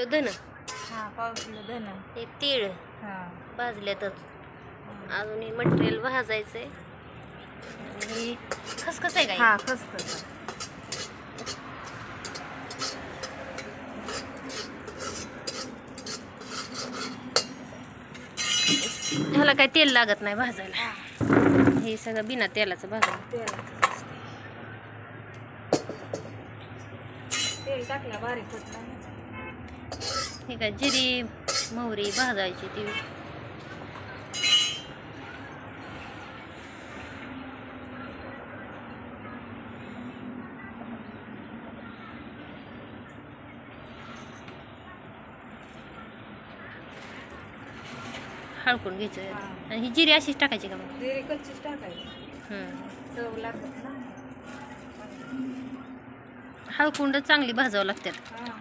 Kilo धन. हा पाव किलो धन. हे तीळ हा. भाजल्यातच. अजून हे मटेरियल भाजायचंय. आणि खसखस आहे का हा खसखस ह्याला काय तेल लागत नाही भाजायला. हे सगळं बिना तेलाचं भाजायला. तेलाचं. तेल टाकला बारीक होत नाही. हे काय जिरी मोहरी भाजायची ती. हळकून घ्यायचं. आणि ही जिरी अशीच टाकायची का मग? जिरे कच्चीच टाकायची. चव लागत ना. हळकुंड चांगली भाजावं लागतात हा.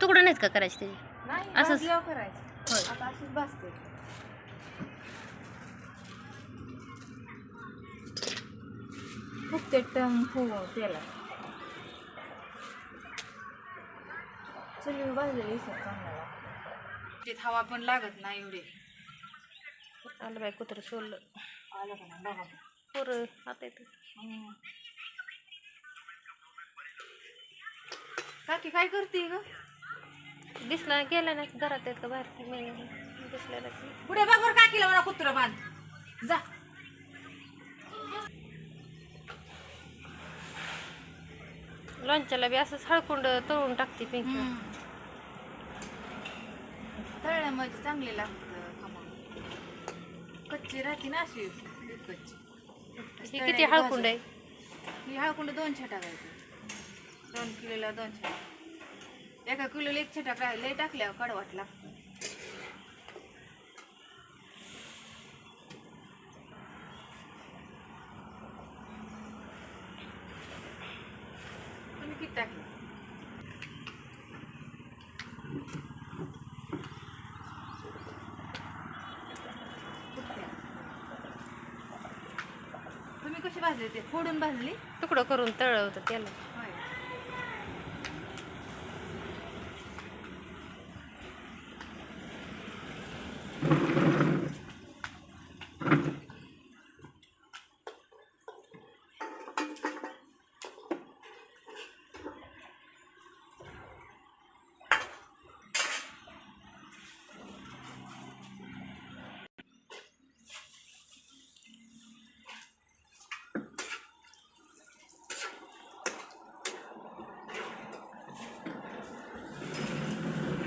तुकडं नाहीत का करायचे त्याचे? नाही असंच? करायचं. होय. आता अशीच फुग तेला चल भाजलेली चांगला त्यात हवा पण लागत नाही एवढे. आलं बाय कुत्र सोडलं. आलं का नाही? बघा. पोरं आता येतं. हम्म. काकी काय करते ग? दिसला गेला नाही घरात येत का बाहेर. मी दिसलेला पुढे बघ बरं काकीला मला कुत्र बांध. जा. लॉन्चला बी असंच हळकुंड तळून टाकते पिंकी. तळल्या म्हणजे चांगले लागतं खमंग कच्ची राहते ना अशी कच्ची. ही किती हळकुंड आहे? ही हळकुंड दोन छटा टाकायची. दोन किलोला दोन छटा एका किलोला एक छटा काय लय टाकल्यावर कडवाट लागतं तुम्ही किती टाकलं? तुम्ही कशी भाजली ते? फोडून भाजली? तुकडं करून तळवतं त्याला होय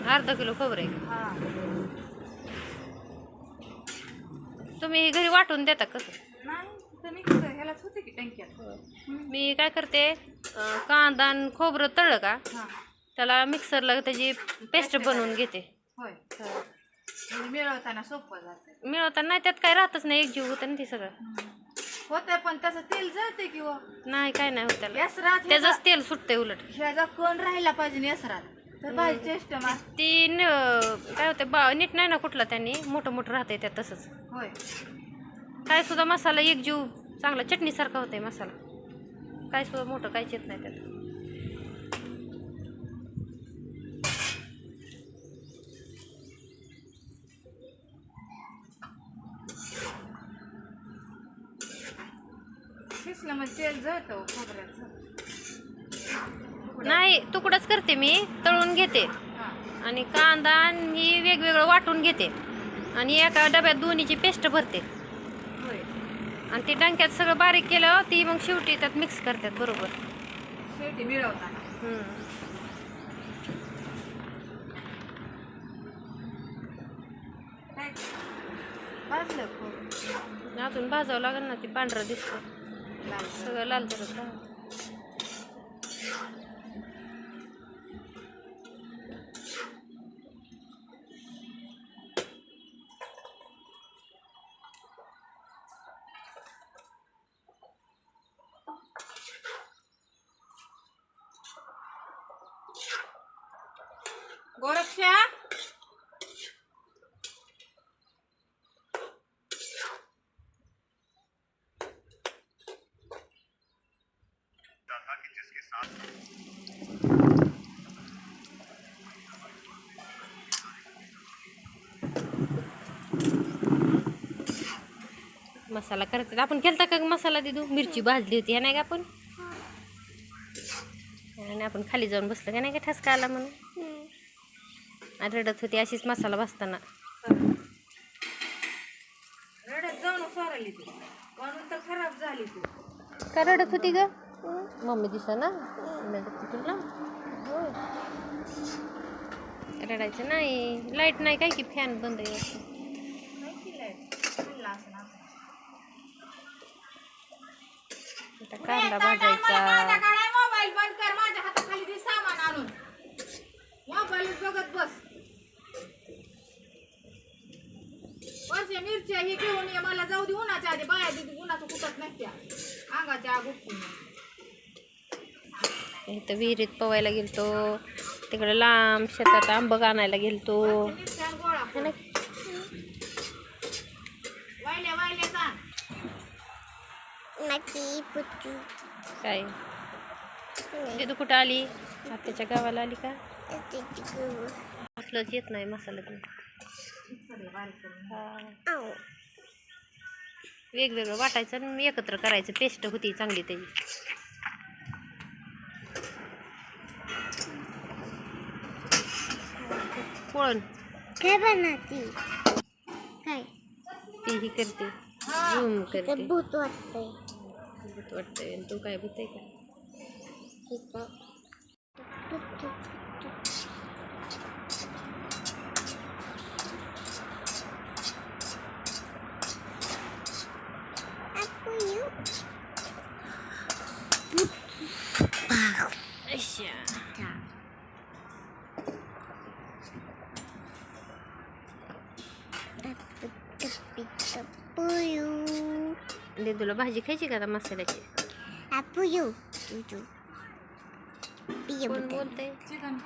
अर्धा किलो खोबरं आहे हा. तुम्ही हे घरी वाटून देता कसं नाही तुम्ही कसं ह्यालाच होते की टँक्यात? मी काय करते कांदा आणि खोबरं तळलं का हा. त्याला मिक्सरला त्याची पेस्ट बनवून घेते. होय म्हणजे मिळवताना सोपं जातं. मिळवताना नाही त्यात काय राहतच नाही एक जीव होतं ना ते सगळं. होतंय पण त्याचं तेल जळते किंवा नाही काय नाही होत त्याला. त्याचंच तेल सुटतंय उलट. ह्याचा कोण राहिला पाहिजे यसरात? ती न- काय होते बा नीट नाही ना कुठला त्यांनी मोठं मोठं राहतंय त्यात तसंच. होय. काय सुद्धा मसाला एक जीव चांगला चटणीसारखा होतंय मसाला. काय सुद्धा मोठं काहीच येत नाही त्यात. शिसलं म्हणजे तेल जळतं खोबऱ्याचं. नाही तुकडच करते मी तळून घेते. आणि कांदा आणि वेगवेगळं वाटून घेते. आणि एका डब्यात दोन्हीची पेस्ट भरते. आणि ती डंक्यात सगळं बारीक केलं ती मग शेवटी त्यात मिक्स करतात बरोबर. शेवटी मिळवताना. अजून भाजावं लागेल ना ती पांढरं दिसतं. सगळं लाल जरत गोरक्षा? मसाला करते आपण केलता का मसाला दिदू? मिरची भाजली होती नाही का आपण? आणि आपण खाली जाऊन बसलो का नाही का ठसका आला म्हणून? आणि रडत होती अशीच मसाला भाजताना. रडत जाऊन सोरायली ती. म्हणून तर खराब झाली ती. का रडत होती ग? मम्मी दिसा ना? तुला? रडायचं नाही. लाइट नाही काय की फॅन बंद कांदा भाजायचा. मिरच्या हे घेऊन ये. मला जाऊ दे उन्हाच्या आधी. बाया दिदी उन्हाचं कुठत नाही त्या. अंगाच्या आग उपटून इथं विहिरीत पवायला गेलतो. तिकडे लांब शेतात आंबग आणायला गेलतो. काय? तिथं कुठं आली? आत्याच्या गावाला आली का? असलंच येत नाही मसाला. वेगवेगळं वाटायचं आणि एकत्र करायचं. पेस्ट होती चांगली त्याची. कोण काय बनवती. काय? ती ही. करते झूम करते. भूत वाटतंय. भूत वाटतंय. तू काय भूत आहे का? दे तुला भाजी खायची का आता मसाल्याची? बोलते चिकन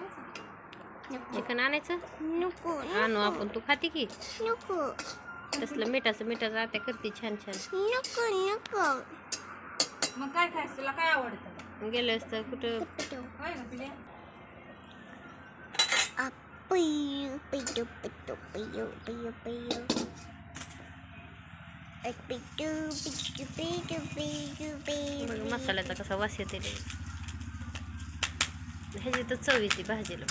चिकन आणायचं? नको आणू आपण. तू खाते की? नको. तसलं मिठाचं मिठाचं आता करते छान छान. नको नको. मग काय खायचं? तुला काय आवडतं? गेलं असतं कुठं? होय ना तुझ्या Puyo, puyo, puyo, puyo, puyo, puyo. Puyo, puyo, puyo, puyo, बघ puyo. मसाल्याचा कसा वास येते रे. ह्याची तर चव येते भाजीला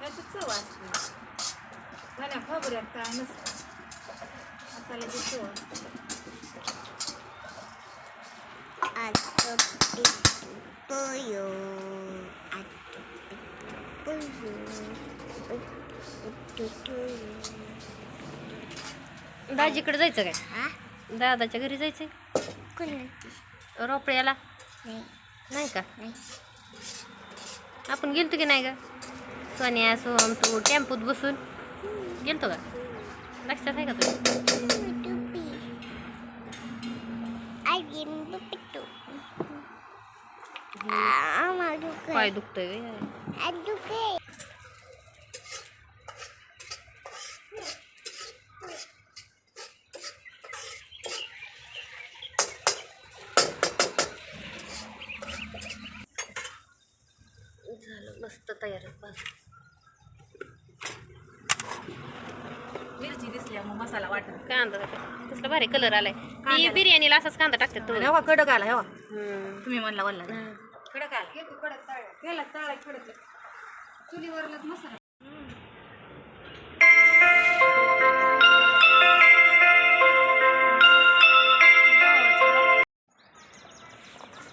त्याचं चव असते धन्या खोबऱ्यात काय नसतं मसाल्याची चव असते. Ato, puyo. दाजीकडे जायचं काय? हा दादाच्या घरी जायचंय? कोणाची? रोपड्याला नाही. नाही का? नाही. आपण गेलतो की नाही का सोन्या सोहम तू टेम्पोत बसून. गेलतो का? लक्षात आहे का तुझ्या पाय दुखतोय. झालं मस्त तयार बस. मिरची दिसल्या मग मसाला वाटत. कांदा कसला भारी कलर आलाय. बिर्याणीला असाच कांदा टाकतात तो. कडक आला हेवा. तुम्ही म्हणला वल्ला त्याला तळाय. कडक. चुलीवरलाच मसाला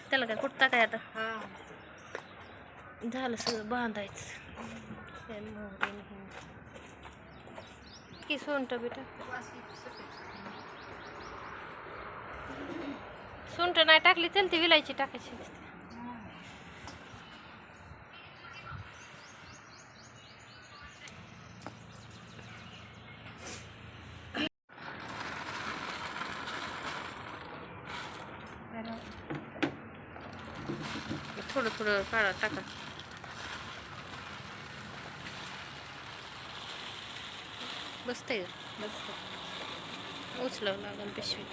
त्याला काय कुठता काय आता? हा. झालं सगळं बांधायचं. की सोंट बेटा सोंट नाही टाकली चलते विलायची टाकायची. असते. थोडं काढा टाका बसतंय बस उचलावं लागेल पिशवी